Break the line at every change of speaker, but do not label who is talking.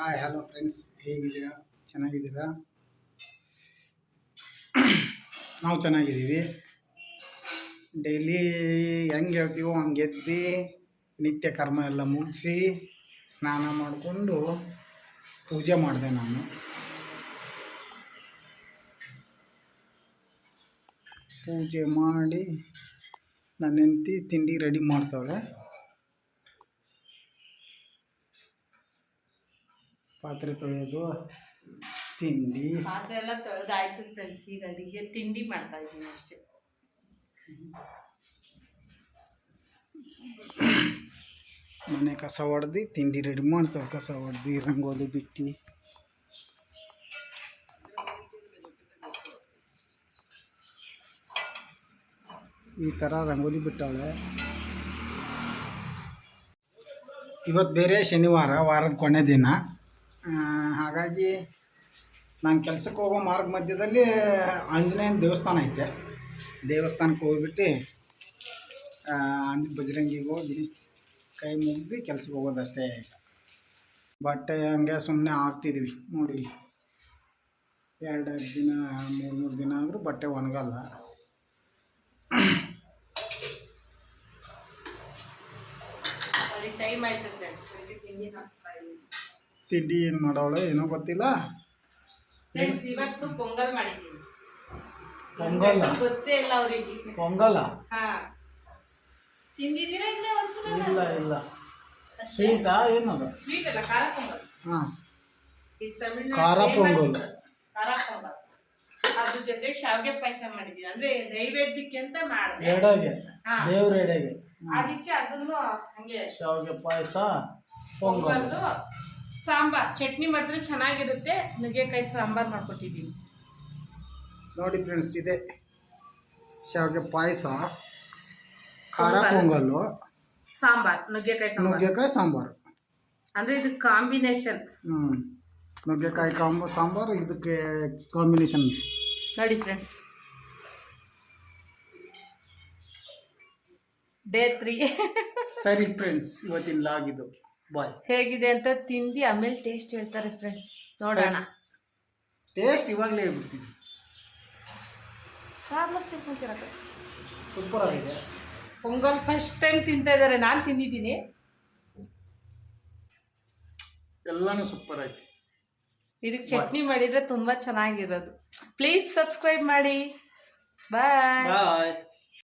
Hi hello friends ಹೇಗಿದ್ದೀರಾ? ಚೆನ್ನಾಗಿದ್ದೀರಾ? ನಾವು ಚೆನ್ನಾಗಿದ್ದೀವಿ. ಡೈಲಿ ಹೆಂಗೆ ಹೇಳ್ತೀವೋ ಹಂಗೆ ಎದ್ದು, ನಿತ್ಯ ಕರ್ಮ ಎಲ್ಲ ಮುಗಿಸಿ, ಸ್ನಾನ ಮಾಡಿಕೊಂಡು ಪೂಜೆ ಮಾಡಿದೆ ನಾನು. ಪೂಜೆ ಮಾಡಿ ನನ್ನ ಹೆಂಡ್ತಿ ತಿಂಡಿ ರೆಡಿ ಮಾಡ್ತಾವಳೆ ಪಾತ್ರೆ ತೊಳೆಯೋದು ತಿಂಡಿ.
ಪಾತ್ರೆ ಎಲ್ಲ ತೊಳೆದಾಯ್ತು ಫ್ರೆಂಡ್ಸ್ ಈಗ ಅಡುಗೆ ತಿಂಡಿ ಮಾಡ್ತಾ ಇದ್ದೀನಿ ಅಷ್ಟೇ.
ಮನೆ ಕಸ ಹೊಡೆದು ತಿಂಡಿ ರೆಡಿ ಮಾಡ್ತಾವೆ ಕಸ ಹೊಡೆದು ರಂಗೋಲಿ ಬಿಟ್ಟು. ಈ ಥರ ರಂಗೋಲಿ ಬಿಟ್ಟವಳೆ. ಇವತ್ತು ಬೇರೆ ಶನಿವಾರ ವಾರದ ಕೊನೆ ದಿನ. ಹಾಗಾಗಿ ನಾನು ಕೆಲಸಕ್ಕೆ ಹೋಗೋ ಮಾರ್ಗ ಮಧ್ಯದಲ್ಲಿ ಆಂಜನೇಯನ ದೇವಸ್ಥಾನ ಐತೆ. ದೇವಸ್ಥಾನಕ್ಕೆ ಹೋಗ್ಬಿಟ್ಟು ಬಜರಂಗಿಗೆ ಹೋಗಿ ಕೈ ಮುಗಿದು ಕೆಲ್ಸಕ್ಕೆ ಹೋಗೋದಷ್ಟೇ ಬಟ್ಟೆ ಹಂಗೆ ಸುಮ್ಮನೆ ಹಾಕ್ತಿದ್ವಿ ನೋಡಿ. ಎರಡು ದಿನ ಮೂರು ಮೂರು ದಿನ ಆದರೂ ಬಟ್ಟೆ ಒಣಗಲ್ಲ.
ಟೈಮ್ ಆಯ್ತು ಫ್ರೆಂಡ್ಸ್ ತಿಂಡಿ
ಏನ್ ಮಾಡೋವಳೆ ಏನೋ ಗೊತ್ತಿಲ್ಲ?
ಫ್ರೆಂಡ್ಸ್ ಇವತ್ತು ಪೊಂಗಲ್ ಮಾಡಿದ್ದೀನಿ.
ಪೊಂಗಲ್
ಗೊತ್ತೇ ಇಲ್ಲ ಅವರಿಗೆ.
ಪೊಂಗಲ್
ಹಾ. ತಿಂದಿದ್ದೀರಾ ಇಲ್ಲ ಒಂದ್ಸಲ?
ಇಲ್ಲ ಇಲ್ಲ. ಸ್ವೀಟಾ ಏನದು
ಸ್ವೀಟ್ ಅಲ್ಲ ಖಾರ ಪೊಂಗಲ್.
ಹಾಂ.
ಇದು ತಮಿಳ್ನಾಡು
ಖಾರ ಪೊಂಗಲ್.
ಖಾರ ಪೊಂಗಲ್. ಅದ್ರ ಜೊತೆಗೆ ಶಾವಿಗೆ ಪಾಯಸ ಮಾಡಿದ್ದೀನಿ ಅಂದ್ರೆ ನೈವೇದ್ಯಕ್ಕೆ ಅಂತ ಮಾಡಿದೆ.
ಎಡೆಗೆ.
ಹಾ.
ದೇವ್ರ ಎಡೆಗೆ.
ಅದಕ್ಕೆ ಅದನ್ನು ಹಂಗೆ
ಶಾವಿಗೆ ಪಾಯಸ ಪೊಂಗಲ್.
ಸಾಂಬಾರ್ ಚಟ್ನಿ ಮಾಡಿದ್ರೆ ಚೆನ್ನಾಗಿರುತ್ತೆ. ನುಗ್ಗೆಕಾಯಿ ಸಾಂಬಾರ್ ಮಾಡ್ಕೊಟ್ಟಿದ್ದೀನಿ.
ನೋಡಿ ಫ್ರೆಂಡ್ಸ್ ಇದೆ ಶಾವಿಗೆ ಪಾಯಸ ಖಾರ
ಪೊಂಗಲ್.
ಪೊಂಗಲ್ಲು
ಸಾಂಬಾರ್ ನುಗ್ಗೆಕಾಯಿ ಸಾಂಬಾರ್.
ನುಗ್ಗೆಕಾಯಿ ಸಾಂಬಾರು.
ಅಂದ್ರೆ ಇದು ಕಾಂಬಿನೇಷನ್.
ಹ್ಞೂ ನುಗ್ಗೆಕಾಯಿ ಕಾಂಬ ಸಾಂಬಾರು ಇದಕ್ಕೆ ಕಾಂಬಿನೇಷನ್.
ನೋಡಿ ಫ್ರೆಂಡ್ಸ್ ಡೇ ತ್ರೀ
ಸರಿ ಫ್ರೆಂಡ್ಸ್ ಇವತ್ತಿನ ಲಾಗಿದ್ದು
ಹೇಗಿದೆ ಅಂತ ತಿಂದು ಆಮೇಲೆ ಟೇಸ್ಟ್ ಹೇಳ್ತಾರೆ ಫ್ರೆಂಡ್ಸ್ ನೋಡೋಣ.
ಟೇಸ್ಟ್ ಇವಾಗಲೇ ಹೇಳ್ಬಿಡ್ತೀನಿ. ಸೂಪರ್ ಆಗಿದೆ.
ಪೊಂಗಲ್ ಫಸ್ಟ್ ಟೈಮ್ ತಿಂತಾ ಇದ್ದಾರೆ. ನಾನು ತಿಂದಿದ್ದೀನಿ.
ಎಲ್ಲಾನು ಸೂಪರ್ ಆಗಿದೆ
ಇದಕ್ಕೆ ಚಟ್ನಿ ಮಾಡಿದ್ರೆ ತುಂಬಾ ಚೆನ್ನಾಗಿರೋದು. ಪ್ಲೀಸ್ ಸಬ್ಸ್ಕ್ರೈಬ್ ಮಾಡಿ. ಬಾಯ್
ಬಾಯ್